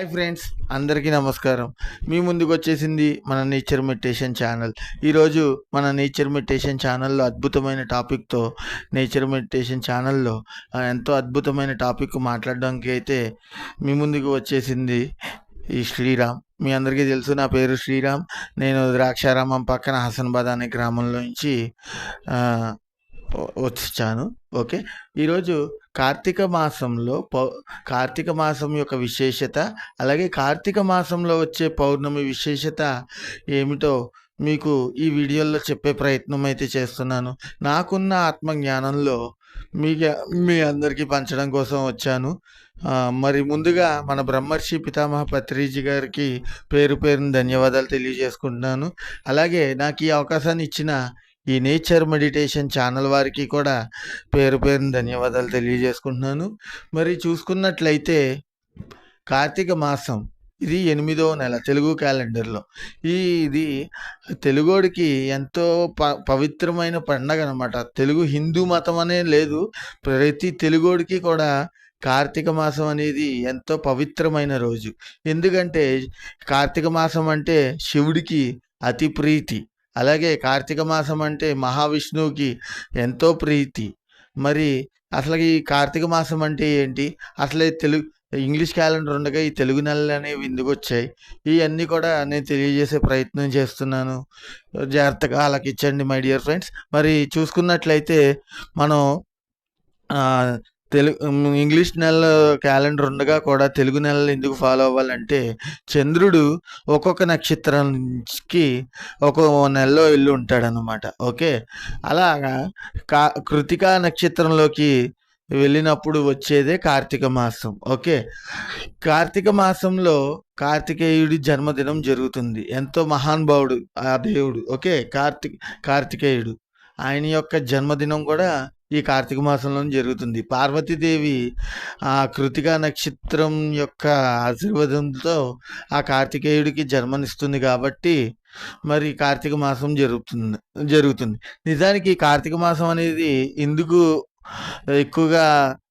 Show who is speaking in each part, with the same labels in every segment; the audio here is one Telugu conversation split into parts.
Speaker 1: హాయ్ ఫ్రెండ్స్ అందరికీ నమస్కారం. మీ ముందుకు వచ్చేసింది మన నేచర్ మెడిటేషన్ ఛానల్. ఈరోజు మన నేచర్ మెడిటేషన్ ఛానల్లో అద్భుతమైన టాపిక్తో నేచర్ మెడిటేషన్ ఛానల్లో ఎంతో అద్భుతమైన టాపిక్ మాట్లాడడానికి అయితే మీ ముందుకు వచ్చేసింది ఈ శ్రీరామ్. మీ అందరికీ తెలుసు నా పేరు శ్రీరామ్. నేను ద్రాక్షారామం పక్కన హసన్బాద్ అనే గ్రామంలో నుంచి వచ్చాను. ఓకే. ఈరోజు కార్తీక మాసంలో పౌ కార్తీక మాసం యొక్క విశేషత అలాగే కార్తీక మాసంలో వచ్చే పౌర్ణమి విశేషత ఏమిటో మీకు ఈ వీడియోలో చెప్పే ప్రయత్నం అయితే చేస్తున్నాను. నాకున్న ఆత్మజ్ఞానంలో మీ మీ అందరికీ పంచడం కోసం వచ్చాను. మరి ముందుగా మన బ్రహ్మర్షి పితామహ పత్రిజీ గారికి పేరు పేరున ధన్యవాదాలు తెలియజేసుకుంటున్నాను. అలాగే నాకు ఈ అవకాశాన్ని ఇచ్చిన ఈ నేచర్ మెడిటేషన్ ఛానల్ వారికి కూడా పేరు పేరున ధన్యవాదాలు తెలియజేసుకుంటున్నాను. మరి చూసుకున్నట్లయితే కార్తీక మాసం ఇది ఎనిమిదవ నెల తెలుగు క్యాలెండర్లో. ఈ ఇది తెలుగోడికి ఎంతో ప పవిత్రమైన పండగ అనమాట తెలుగు హిందూ మతం అనే లేదు. ప్రతి తెలుగోడికి కూడా కార్తీక మాసం అనేది ఎంతో పవిత్రమైన రోజు. ఎందుకంటే కార్తీక మాసం అంటే శివుడికి అతి ప్రీతి. అలాగే కార్తీక మాసం అంటే మహావిష్ణువుకి ఎంతో ప్రీతి. మరి అసలు ఈ కార్తీక మాసం అంటే ఏంటి? అసలు తెలుగు ఇంగ్లీష్ క్యాలెండర్ ఉండగా ఈ తెలుగు నెలలు అనేవి ఎందుకు వచ్చాయి? ఇవన్నీ కూడా నేను తెలియజేసే ప్రయత్నం చేస్తున్నాను. జాగ్రత్తగా ఆలకించండి మై డియర్ ఫ్రెండ్స్. మరి చూసుకున్నట్లయితే మనం తెలుగు ఇంగ్లీష్ నెల క్యాలెండర్ ఉండగా కూడా తెలుగు నెలలు ఎందుకు ఫాలో అవ్వాలంటే చంద్రుడు ఒక్కొక్క నక్షత్రానికి ఒక్కొక్క నెలలో వెళ్ళి ఉంటాడనమాట ఓకే? అలాగా కా కృతికా నక్షత్రంలోకి వెళ్ళినప్పుడు వచ్చేదే కార్తీక మాసం. ఓకే? కార్తీక మాసంలో కార్తికేయుడి జన్మదినం జరుగుతుంది. ఎంతో మహానుభావుడు ఆ దేవుడు. ఓకే? కార్తిక్ కార్తికేయుడు. ఆయన యొక్క జన్మదినం కూడా ఈ కార్తీక మాసంలో జరుగుతుంది. పార్వతీదేవి ఆ కృతికా నక్షత్రం యొక్క ఆశీర్వాదంతో ఆ కార్తికేయుడికి జన్మనిస్తుంది కాబట్టి మరి కార్తీక మాసం జరుగుతుంది జరుగుతుంది. నిజానికి కార్తీక మాసం అనేది ఎందుకు ఎక్కువగా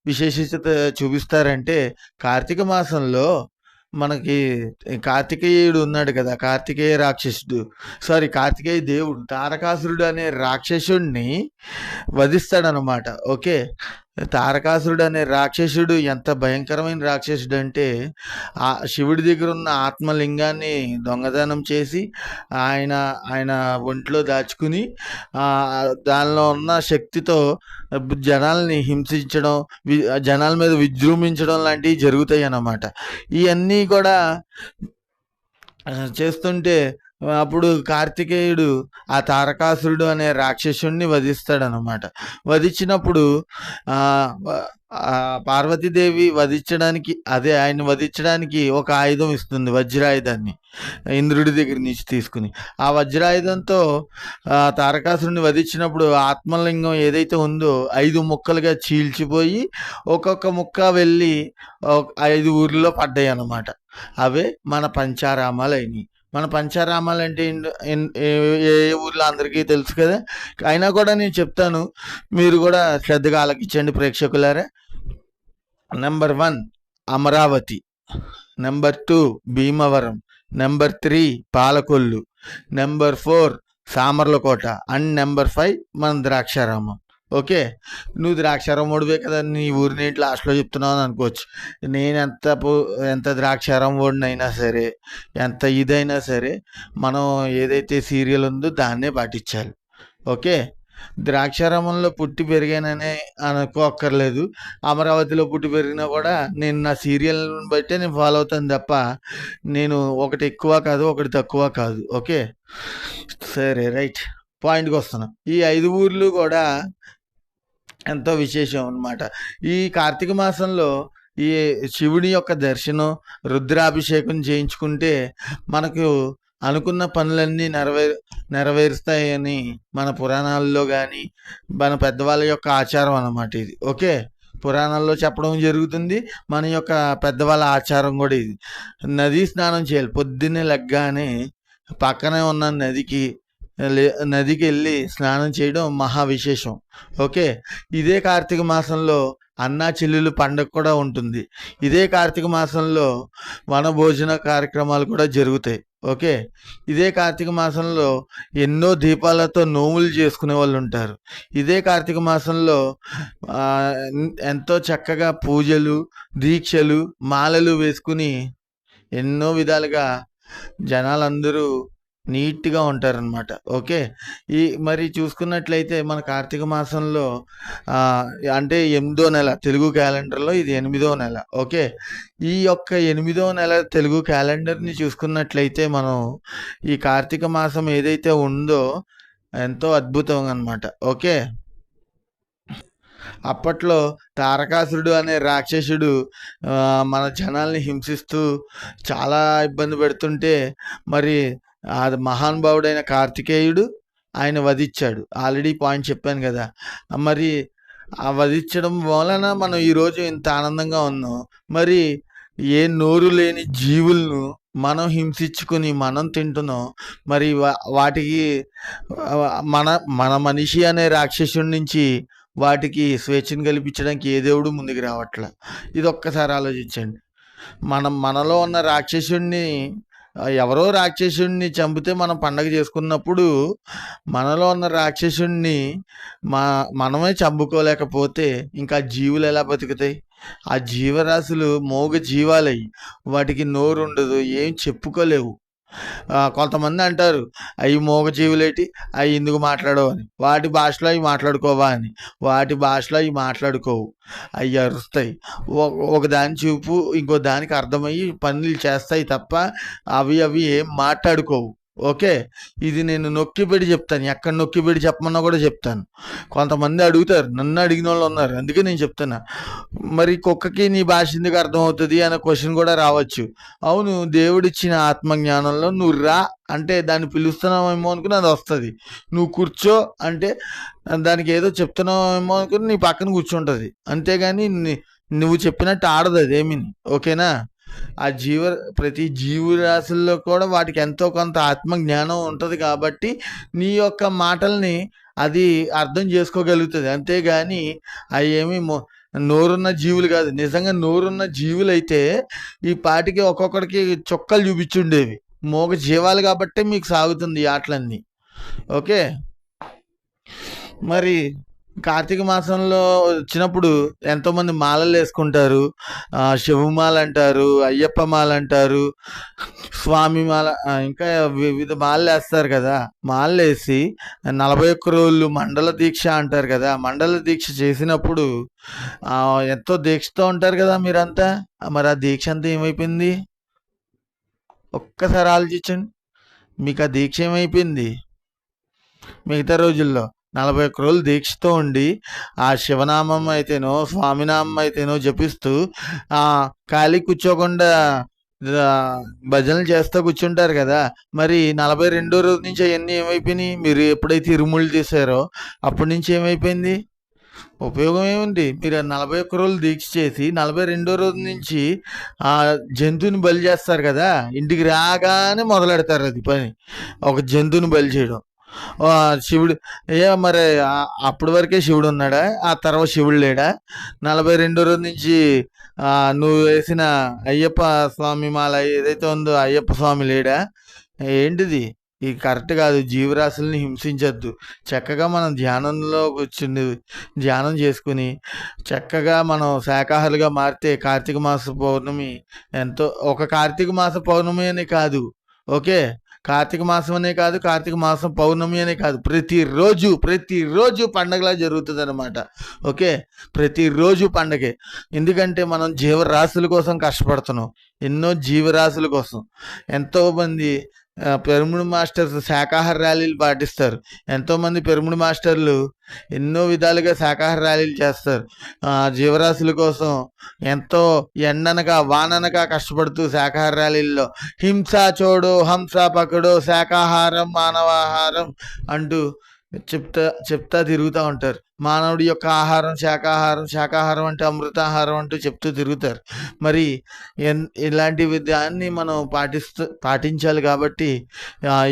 Speaker 1: విశేషత చూపిస్తారంటే కార్తీక మాసంలో మనకి కార్తికేయుడు ఉన్నాడు కదా కార్తికేయ రాక్షసుడు. సారీ కార్తికేయ దేవుడు. తారకాసురుడు అనే రాక్షసుడిని వధిస్తాడనమాట ఓకే తారకాసురుడు అనే రాక్షసుడు ఎంత భయంకరమైన రాక్షసుడు అంటే ఆ శివుడి దగ్గర ఉన్న ఆత్మలింగాన్ని దొంగతనం చేసి ఆయన ఆయన ఒంట్లో దాచుకుని దానిలో ఉన్న శక్తితో జనాల్ని హింసించడం జనాల మీద విజృంభించడం లాంటివి జరుగుతాయి అన్నమాట ఇవన్నీ కూడా చేస్తుంటే అప్పుడు కార్తికేయుడు ఆ తారకాసురుడు అనే రాక్షసుణ్ణి వధిస్తాడనమాట వధించినప్పుడు పార్వతీదేవి వధించడానికి అదే ఆయన వధించడానికి ఒక ఆయుధం ఇస్తుంది వజ్రాయుధాన్ని ఇంద్రుడి దగ్గర నుంచి తీసుకుని. ఆ వజ్రాయుధంతో తారకాసురుడిని తారకాసురుని వధించినప్పుడు ఆత్మలింగం ఏదైతే ఉందో ఐదు ముక్కలుగా చీల్చిపోయి ఒక్కొక్క ముక్క వెళ్ళి ఐదు ఊర్లో పడ్డాయి అన్నమాట అవే మన పంచారామాలు అయినాయి మన పంచారామాలు అంటే ఏ ఏ ఏ ఊర్లో అందరికీ తెలుసు కదా. అయినా కూడా నేను చెప్తాను మీరు కూడా శ్రద్ధగా ఆలకించండి ప్రేక్షకులారా. Number one Amaravati. Number two Bhimavaram. Number three Palakollu. Number four Samarlakota. And number five మన ద్రాక్షారామం. ఓకే. నువ్వు ద్రాక్షారాముడివే కదా నీ ఊరిని ఏంటి లాస్ట్లో చెప్తున్నావు అని అనుకోవచ్చు. నేను ఎంత ఎంత ద్రాక్షారం ఓడినైనా సరే ఎంత ఇదైనా సరే మనం ఏదైతే సీరియల్ ఉందో దాన్నే పాటించాలి. ఓకే? ద్రాక్షారామంలో పుట్టి పెరిగాననే అనుకోక్కర్లేదు. అమరావతిలో పుట్టి పెరిగినా కూడా నేను నా సీరియల్ బట్టే నేను ఫాలో అవుతాను తప్ప నేను ఒకటి ఎక్కువ కాదు ఒకటి తక్కువ కాదు. ఓకే? సరే రైట్. పాయింట్కి వస్తున్నా. ఈ ఐదు ఊర్లు కూడా ఎంతో విశేషం అన్నమాట. ఈ కార్తీక మాసంలో ఈ శివుడి యొక్క దర్శనం రుద్రాభిషేకం చేయించుకుంటే మనకు అనుకున్న పనులన్నీ నెరవే నెరవేరుస్తాయని మన పురాణాల్లో కానీ మన పెద్దవాళ్ళ యొక్క ఆచారం అన్నమాట ఇది. ఓకే? పురాణాల్లో చెప్పడం జరుగుతుంది మన యొక్క పెద్దవాళ్ళ ఆచారం కూడా ఇది. నదీ స్నానం చేయాలి. పొద్దున్నే లెగ్గానే పక్కనే ఉన్న నదికి నదికి వెళ్ళి స్నానం చేయడం మహా విశేషం ఓకే? ఇదే కార్తీక మాసంలో అన్నా చెల్లెలు పండగ కూడా ఉంటుంది. ఇదే కార్తీక మాసంలో వనభోజన కార్యక్రమాలు కూడా జరుగుతాయి. ఓకే? ఇదే కార్తీక మాసంలో ఎన్నో దీపాలతో నోములు చేసుకునే వాళ్ళు ఉంటారు. ఇదే కార్తీక మాసంలో ఎంతో చక్కగా పూజలు దీక్షలు మాలలు వేసుకుని ఎన్నో విధాలుగా జనాలందరూ నీట్గా ఉంటారనమాట ఓకే? ఈ మరి చూసుకున్నట్లయితే మన కార్తీక మాసంలో అంటే ఎనిమిదో నెల తెలుగు క్యాలెండర్లో ఇది ఎనిమిదో నెల. ఓకే? ఈ యొక్క ఎనిమిదో నెల తెలుగు క్యాలెండర్ని చూసుకున్నట్లయితే మనం ఈ కార్తీక మాసం ఏదైతే ఉందో ఎంతో అద్భుతం అనమాట ఓకే? అప్పట్లో తారకాసురుడు అనే రాక్షసుడు మన జనాల్ని హింసిస్తూ చాలా ఇబ్బంది పెడుతుంటే మరి ఆ మహానుభావుడైన కార్తికేయుడు ఆయన వధించాడు ఆల్రెడీ పాయింట్ చెప్పాను కదా. మరి ఆ వధించడం వలన మనం ఈరోజు ఇంత ఆనందంగా ఉన్నాం. మరి ఏ నోరు లేని జీవులను మనం హింసించుకుని మనం తింటున్నాం. మరి వా- వాటికి మన మన మనిషి అనే రాక్షసుడి నుంచి వాటికి స్వేచ్ఛను కల్పించడానికి ఏ దేవుడు ముందుకు రావట్లే? ఇది ఒక్కసారి ఆలోచించండి. మనం మనలో ఉన్న రాక్షసుడిని ఎవరో రాక్షసుడిని చంపితే మనం పండగ చేసుకున్నప్పుడు మనలో ఉన్న రాక్షసుడిని మా మనమే చంపుకోలేకపోతే ఇంకా జీవులు ఎలా బతుకుతాయి? ఆ జీవరాశులు మోగ జీవాలయ్యి వాటికి నోరు ఉండదు ఏం చెప్పుకోలేవు. కొంతమంది అంటారు అవి మూగజీవులేటి అవి ఎందుకు మాట్లాడవు అని వాటి భాషలో అవి మాట్లాడుకోవా అని. వాటి భాషలో అవి మాట్లాడుకోవు. అవి అరుస్తాయి. ఒక దాని చూపు ఇంకో దానికి అర్థమయ్యి పనులు చేస్తాయి తప్ప అవి అవి ఏం మాట్లాడుకోవు. ఓకే? ఇది నేను నొక్కిపెట్టి చెప్తాను. ఎక్కడ నొక్కిపెట్టి చెప్పమన్నా కూడా చెప్తాను. కొంతమంది అడుగుతారు. నన్ను అడిగిన వాళ్ళు ఉన్నారు. అందుకే నేను చెప్తున్నా. మరి కుక్కకి నీ భాష ఎందుకు అర్థమవుతుంది అనే క్వశ్చన్ కూడా రావచ్చు. అవును దేవుడిచ్చిన ఆత్మజ్ఞానంలో నువ్వు రా అంటే దాన్ని పిలుస్తున్నావేమో అనుకుని అది వస్తుంది. నువ్వు కూర్చో అంటే దానికి ఏదో చెప్తున్నావేమో అనుకుని నీ పక్కన కూర్చుంటుంది. అంతేగాని నువ్వు చెప్పినట్టు ఆడదు అదేమి ఓకేనా? ఆ జీవ ప్రతి జీవరాశుల్లో కూడా వాటికి ఎంతో కొంత ఆత్మ జ్ఞానం ఉంటుంది కాబట్టి నీ యొక్క మాటల్ని అది అర్థం చేసుకోగలుగుతుంది. అంతేగాని అవి ఏమి నోరున్న జీవులు కాదు. నిజంగా నోరున్న జీవులు అయితే ఈ పాటికి ఒక్కొక్కడికి చొక్కలు చూపించుండేవి. మోగ జీవాలు కాబట్టే మీకు సాగుతుంది ఈ ఆటలన్నీ. ఓకే? మరి కార్తీక మాసంలో వచ్చినప్పుడు ఎంతోమంది మాలలు వేసుకుంటారు. శివమాల అంటారు అయ్యప్ప మాల అంటారు స్వామి మాల ఇంకా వివిధ మాలలు వేస్తారు కదా. మాలలు వేసి నలభై ఒక్క రోజులు మండల దీక్ష అంటారు కదా. మండల దీక్ష చేసినప్పుడు ఎంతో దీక్షతో ఉంటారు కదా మీరంతా. మరి ఆ దీక్ష అంతా ఏమైపోయింది? ఒక్కసారి ఆలోచించండి. మీకు ఆ దీక్ష ఏమైపోయింది? మిగతా రోజుల్లో. నలభై ఒక్క రోజులు దీక్షతో ఉండి ఆ శివనామం అయితేనో స్వామినామం అయితేనో జపిస్తూ ఆ ఖాళీ కూర్చోకుండా భజనలు చేస్తూ కూర్చుంటారు కదా. మరి నలభై రెండో రోజు నుంచి అవన్నీ ఏమైపోయినాయి? మీరు ఎప్పుడైతే ఇరుముళ్ళు తీసారో అప్పటి నుంచి ఏమైపోయింది? ఉపయోగం ఏముంది? మీరు నలభై ఒక్క రోజులు దీక్ష చేసి నలభై రెండో రోజు నుంచి ఆ జంతువుని బలి చేస్తారు కదా. ఇంటికి రాగానే మొదలెడతారు అది పని. ఒక జంతువుని బలి చేయడం. శివుడు ఏ మరి అప్పటి వరకే శివుడు ఉన్నాడా? ఆ తర్వాత శివుడు లేడా? నలభై రెండో రోజు నుంచి నువ్వు వేసిన అయ్యప్ప స్వామి మాల ఏదైతే ఉందో అయ్యప్ప స్వామి లేడా? ఏంటిది? ఇది కరెక్ట్ కాదు. జీవరాశుల్ని హింసించద్దు. చక్కగా మనం ధ్యానంలో కూర్చుని ధ్యానం చేసుకుని చక్కగా మనం శాఖాహారులుగా మారితే కార్తీక మాస పౌర్ణమి ఎంతో ఒక కార్తీక మాస పౌర్ణమి అని కాదు. ఓకే? కార్తీక మాసం అనే కాదు కార్తీక మాసం పౌర్ణమి అనే కాదు. ప్రతిరోజు ప్రతిరోజు పండగలా జరుగుతుంది అనమాట ఓకే? ప్రతిరోజు పండగే. ఎందుకంటే మనం జీవరాశుల కోసం కష్టపడుతున్నాం. ఎన్నో జీవరాశుల కోసం. ఎంతోమంది పెరుముడు మాస్టర్స్ శాకాహార ర్యాలీలు పాటిస్తారు. ఎంతోమంది పెరుముడు మాస్టర్లు ఎన్నో విధాలుగా శాకాహార ర్యాలీలు చేస్తారు. జీవరాశుల కోసం ఎంతో ఎండనక వాననక కష్టపడుతూ శాకాహార ర్యాలీల్లో హింస చోడు హంస పకడో శాకాహారం మానవాహారం అంటూ చెప్తా చెప్తా తిరుగుతూ ఉంటారు. మానవుడి యొక్క ఆహారం శాకాహారం శాకాహారం అంటే అమృతాహారం అంటూ చెప్తూ తిరుగుతారు. మరి ఎన్ ఇలాంటి దాన్ని మనం పాటిస్తూ పాటించాలి కాబట్టి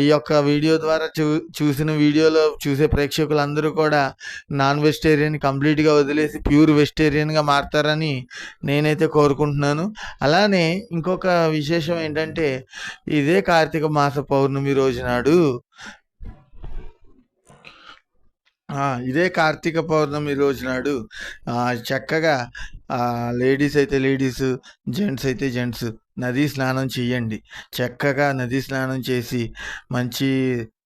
Speaker 1: ఈ యొక్క వీడియో ద్వారా చూ చూసిన వీడియోలో చూసే ప్రేక్షకులందరూ కూడా నాన్ వెజిటేరియన్ కంప్లీట్గా వదిలేసి ప్యూర్ వెజిటేరియన్గా మారతారని నేనైతే కోరుకుంటున్నాను. అలానే ఇంకొక విశేషం ఏంటంటే ఇదే కార్తీక మాస పౌర్ణమి రోజు నాడు ఇదే కార్తీక పౌర్ణమి రోజు నాడు చక్కగా లేడీస్ అయితే లేడీస్ జెంట్స్ అయితే జెంట్స్ నదీ స్నానం చేయండి. చక్కగా నదీ స్నానం చేసి మంచి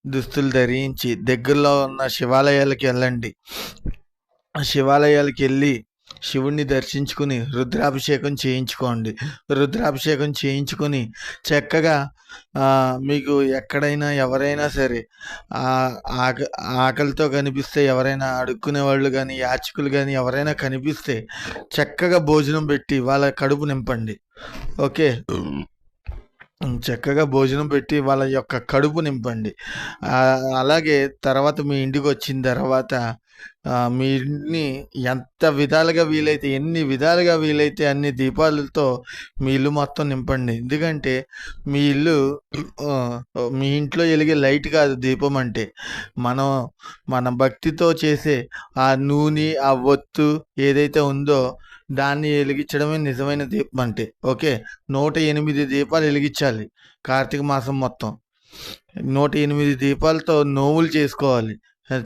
Speaker 1: దుస్తులు ధరించి దగ్గరలో ఉన్న శివాలయాలకు వెళ్ళండి. శివాలయాలకు వెళ్ళి శివుణ్ణి దర్శించుకుని రుద్రాభిషేకం చేయించుకోండి. రుద్రాభిషేకం చేయించుకుని చక్కగా మీకు ఎక్కడైనా ఎవరైనా సరే ఆక ఆకలితో కనిపిస్తే ఎవరైనా అడుక్కునే వాళ్ళు కానీ యాచకులు కానీ ఎవరైనా కనిపిస్తే చక్కగా భోజనం పెట్టి వాళ్ళ కడుపు నింపండి. ఓకే? చక్కగా భోజనం పెట్టి వాళ్ళ యొక్క కడుపు నింపండి. అలాగే తర్వాత మీ ఇంటికి వచ్చిన తర్వాత మీ ఇంటిని ఎంత విధాలుగా వీలైతే ఎన్ని విధాలుగా వీలైతే అన్ని దీపాలతో మీ ఇల్లు మొత్తం నింపండి. ఎందుకంటే మీ ఇల్లు మీ ఇంట్లో వెలిగే లైట్ కాదు దీపం అంటే. మనం మన భక్తితో చేసే ఆ నూనె ఆ ఒత్తు ఏదైతే ఉందో దాన్ని వెలిగించడమే నిజమైన దీపం అంటే. ఓకే? నూట ఎనిమిది దీపాలు వెలిగించాలి కార్తీక మాసం మొత్తం. నూట ఎనిమిది దీపాలతో నోవులు చేసుకోవాలి.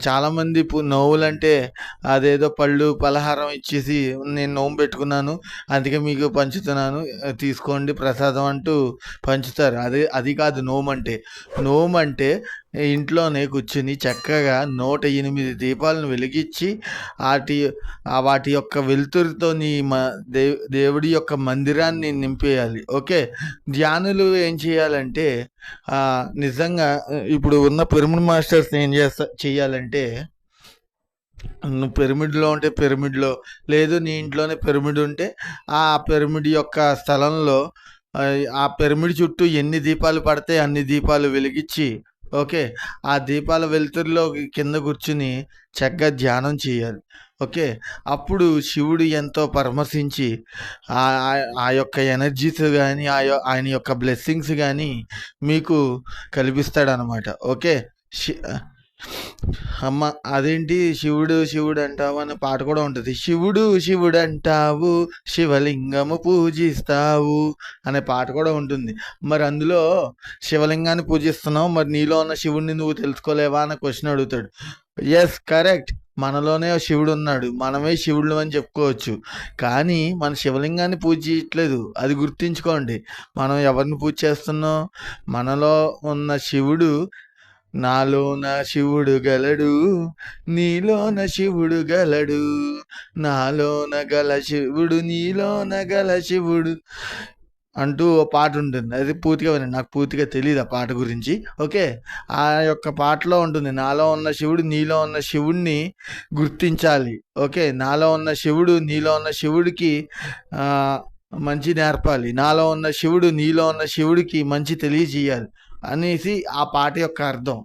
Speaker 1: చాలామంది నోవులు అంటే అదేదో పళ్ళు పలహారం ఇచ్చేసి నేను నోము పెట్టుకున్నాను అందుకే మీకు పంచుతున్నాను తీసుకోండి ప్రసాదం అంటూ పంచుతారు. అదే అది కాదు నోము అంటే నోము అంటే ఇంట్లోనే కూర్చుని చక్కగా నూట ఎనిమిది దీపాలను వెలిగించి వాటి వాటి యొక్క వెలుతురుతో నీ దే దేవుడి యొక్క మందిరాన్ని నింపేయాలి. ఓకే? ధ్యానులు ఏం చేయాలంటే నిజంగా ఇప్పుడు ఉన్న పిరమిడ్ మాస్టర్స్ ఏం చేస్తా చేయాలంటే నువ్వు పిరమిడ్లో ఉంటే పిరమిడ్లో లేదు నీ ఇంట్లోనే పిరమిడ్ ఉంటే ఆ పిరమిడ్ యొక్క స్థలంలో ఆ, ఆ పిరమిడ్ చుట్టూ ఎన్ని దీపాలు పడితే అన్ని దీపాలు వెలిగించి ఓకే. ఆ దీపాల వెలుతురులో కింద కూర్చుని చక్కగా ధ్యానం చేయాలి. ఓకే. అప్పుడు శివుడు ఎంతో పరామర్శించి ఆ ఆ- యొక్క ఎనర్జీస్ కానీ ఆ ఆయన యొక్క బ్లెస్సింగ్స్ కానీ మీకు కల్పిస్తాడనమాట ఓకే. శి- అమ్మ అదేంటి శివుడు శివుడు అంటావు అనే పాట కూడా ఉంటుంది. శివుడు శివుడు అంటావు శివలింగము పూజిస్తావు అనే పాట కూడా ఉంటుంది. మరి అందులో శివలింగాన్ని పూజిస్తున్నావు మరి నీలో ఉన్న శివుడిని నువ్వు తెలుసుకోలేవా అనే క్వశ్చన్ అడుగుతాడు. ఎస్ కరెక్ట్ మనలోనే శివుడు ఉన్నాడు. మనమే శివుడు అని చెప్పుకోవచ్చు. కానీ మన శివలింగాన్ని పూజ చేయట్లేదు అది గుర్తుంచుకోండి. మనం ఎవరిని పూజ చేస్తున్నాం? మనలో ఉన్న శివుడు నాలోన శివుడు గలడు నీలోన శివుడు గలడు. నాలోన గల శివుడు నీలోన గల శివుడు. అంటూ ఓ పాట ఉంటుంది. అది పూర్తిగా వినండి. నాకు పూర్తిగా తెలియదు ఆ పాట గురించి. ఓకే? ఆ యొక్క పాటలో ఉంటుంది నాలో ఉన్న శివుడు నీలో ఉన్న శివుడిని గుర్తించాలి. ఓకే? నాలో ఉన్న శివుడు నీలో ఉన్న శివుడికి మంచి నేర్పాలి. నాలో ఉన్న శివుడు నీలో ఉన్న శివుడికి మంచి తెలియజేయాలి. అనేసి ఆ పాట యొక్క అర్థం.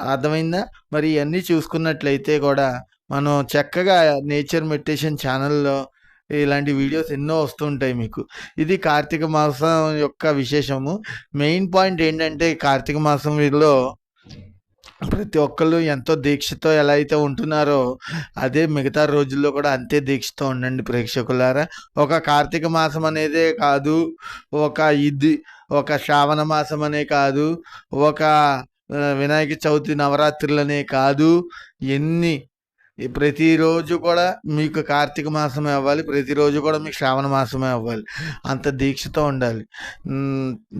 Speaker 1: అర్థమైందా? మరి ఇవన్నీ చూసుకున్నట్లయితే కూడా మనం చక్కగా నేచర్ మెడిటేషన్ ఛానల్లో ఇలాంటి వీడియోస్ ఎన్నో వస్తుంటాయి మీకు. ఇది కార్తీక మాసం యొక్క విశేషము. మెయిన్ పాయింట్ ఏంటంటే కార్తీక మాసంలో ప్రతి ఒక్కళ్ళు ఎంతో దీక్షతో ఎలా అయితే ఉంటున్నారో అదే మిగతా రోజుల్లో కూడా అంతే దీక్షతో ఉండండి ప్రేక్షకులారా. ఒక కార్తీక మాసం అనేదే కాదు ఒక ఇది ఒక శ్రావణ మాసం అనే కాదు ఒక వినాయక చవితి నవరాత్రులనే కాదు ఎన్ని ప్రతిరోజు కూడా మీకు కార్తీక మాసమే అవ్వాలి ప్రతిరోజు కూడా మీకు శ్రావణ మాసమే అవ్వాలి. అంత దీక్షతో ఉండాలి.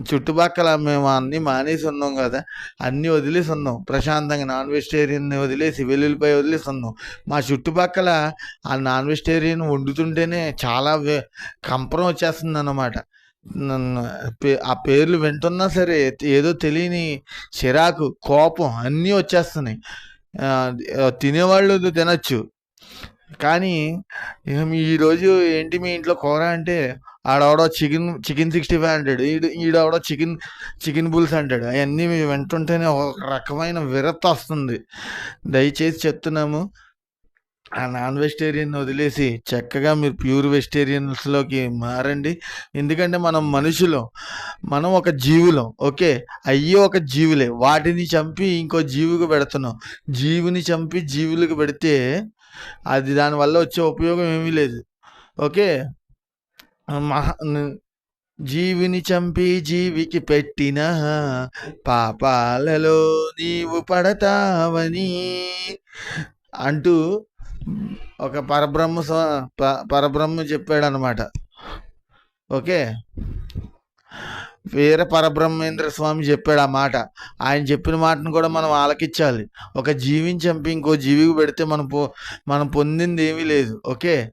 Speaker 1: చుట్టుపక్కల మేము అన్నీ మానేసి ఉన్నాం కదా అన్నీ వదిలేసి ఉన్నాం. ప్రశాంతంగా నాన్ వెజిటేరియన్ వదిలేసి వెల్లుల్లిపై వదిలేసి ఉన్నాం. మా చుట్టుపక్కల ఆ నాన్ వెజిటేరియన్ వండుతుంటేనే చాలా వే కంపరం వచ్చేస్తుంది అన్నమాట ఆ పేర్లు వింటున్నా సరే ఏదో తెలియని చిరాకు కోపం అన్నీ వచ్చేస్తున్నాయి. తినేవాళ్ళు తినచ్చు. కానీ ఈరోజు ఏంటి మీ ఇంట్లో కూర అంటే ఆడవడో చికెన్ చికెన్ సిక్స్టీ ఫైవ్ అంటాడు ఈడు ఈడవడో చికెన్ చికెన్ బుల్స్ అంటాడు. అవన్నీ వింటుంటేనే ఒక రకమైన విరక్తి వస్తుంది. దయచేసి చెప్తున్నాము ఆ నాన్ వెజిటేరియన్ వదిలేసి చక్కగా మీరు ప్యూర్ వెజిటేరియన్స్లోకి మారండి. ఎందుకంటే మనం మనుషులం మనం ఒక జీవులం ఓకే? అయ్యి ఒక జీవులే వాటిని చంపి ఇంకో జీవికి పెడుతున్నాం. జీవిని చంపి జీవులకు పెడితే అది దానివల్ల వచ్చే ఉపయోగం ఏమీ లేదు ఓకే? మహా జీవిని చంపి జీవికి పెట్టిన పాపాలలో నీవు పడతావని అంటూ ఒక పరబ్రహ్మ ప- పరబ్రహ్మ చెప్పాడు అనమాట ఓకే? వీర పరబ్రహ్మేంద్ర స్వామి చెప్పాడు ఆ మాట. ఆయన చెప్పిన మాటను కూడా మనం ఆలకించాలి. ఒక జీవిని చంపి ఇంకో జీవికి పెడితే మనం పో మనం పొందింది ఏమీ లేదు. ఓకే?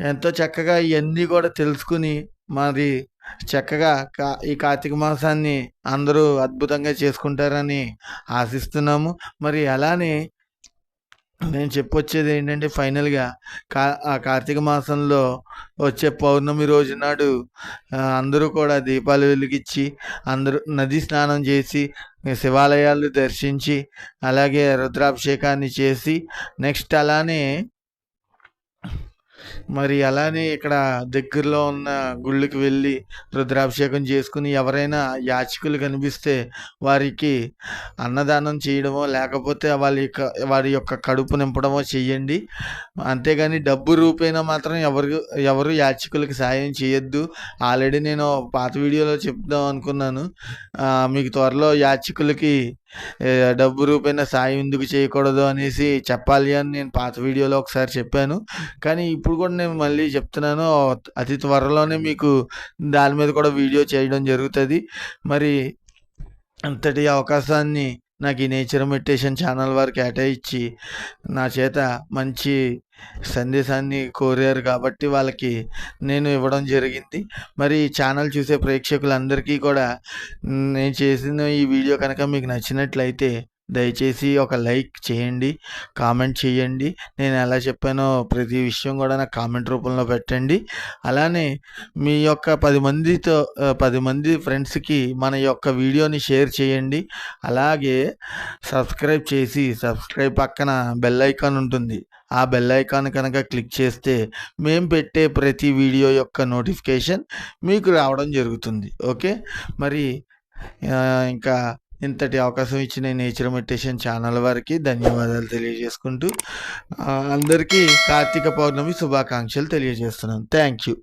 Speaker 1: ఎంతో చక్కగా ఇవన్నీ కూడా తెలుసుకుని మరి చక్కగా కా ఈ కార్తీక మాసాన్ని అందరూ అద్భుతంగా చేసుకుంటారని ఆశిస్తున్నాము. మరి అలానే నేను చెప్పొచ్చేది ఏంటంటే ఫైనల్గా కా ఆ కార్తీక మాసంలో వచ్చే పౌర్ణమి రోజు నాడు అందరూ కూడా దీపాలు వెలిగించి అందరూ నది స్నానం చేసి శివాలయాలు దర్శించి అలాగే రుద్రాభిషేకాన్ని చేసి నెక్స్ట్ అలానే మరి అలానే ఇక్కడ దగ్గరలో ఉన్న గుళ్ళకి వెళ్ళి రుద్రాభిషేకం చేసుకుని ఎవరైనా యాచకులు కనిపిస్తే వారికి అన్నదానం చేయడమో లేకపోతే వాళ్ళ యొక్క వారి యొక్క కడుపు నింపడమో చెయ్యండి. అంతేగాని డబ్బు రూపేణా మాత్రం ఎవరు ఎవరు యాచకులకు సాయం చేయొద్దు. ఆల్రెడీ నేను పాత వీడియోలో చెప్దాం అనుకున్నాను. మీకు త్వరలో యాచకులకి డబ్బు రూపేణా సాయం ఎందుకు చేయకూడదు అనేసి చెప్పాలి అని నేను పాత వీడియోలో ఒకసారి చెప్పాను. కానీ ఇప్పుడు కూడా నేను మళ్ళీ చెప్తున్నాను అతి త్వరలోనే మీకు దాని మీద కూడా వీడియో చేయడం జరుగుతుంది. మరి అంతటి అవకాశాన్ని నాకు ఈ నేచర్ మెడిటేషన్ ఛానల్ వారు కేటాయించి నా చేత మంచి సందేశాన్ని కోరారు కాబట్టి వాళ్ళకి నేను ఇవ్వడం జరిగింది. మరి ఈ ఛానల్ చూసే ప్రేక్షకులందరికీ కూడా నేను చేసిన ఈ వీడియో కనుక మీకు నచ్చినట్లయితే దయచేసి ఒక లైక్ చేయండి కామెంట్ చేయండి. నేను ఎలా చెప్పానో ప్రతి విషయం కూడా నాకు కామెంట్ రూపంలో పెట్టండి. అలానే మీ యొక్క పది మందితో పది మంది ఫ్రెండ్స్కి మన యొక్క వీడియోని షేర్ చేయండి. అలాగే సబ్స్క్రైబ్ చేసి సబ్స్క్రైబ్ పక్కన బెల్ ఐకాన్ ఉంటుంది. ఆ బెల్ ఐకాన్ కనుక క్లిక్ చేస్తే మేము పెట్టే ప్రతి వీడియో యొక్క నోటిఫికేషన్ మీకు రావడం జరుగుతుంది. ఓకే? మరి ఇంకా ఇంతటి అవకాశం ఇచ్చిన నేచర్ మెడిటేషన్ ఛానల్ వారికి ధన్యవాదాలు తెలియజేసుకుంటూ అందరికీ కార్తీక పౌర్ణమి శుభాకాంక్షలు తెలియజేస్తున్నాను థ్యాంక్ యూ.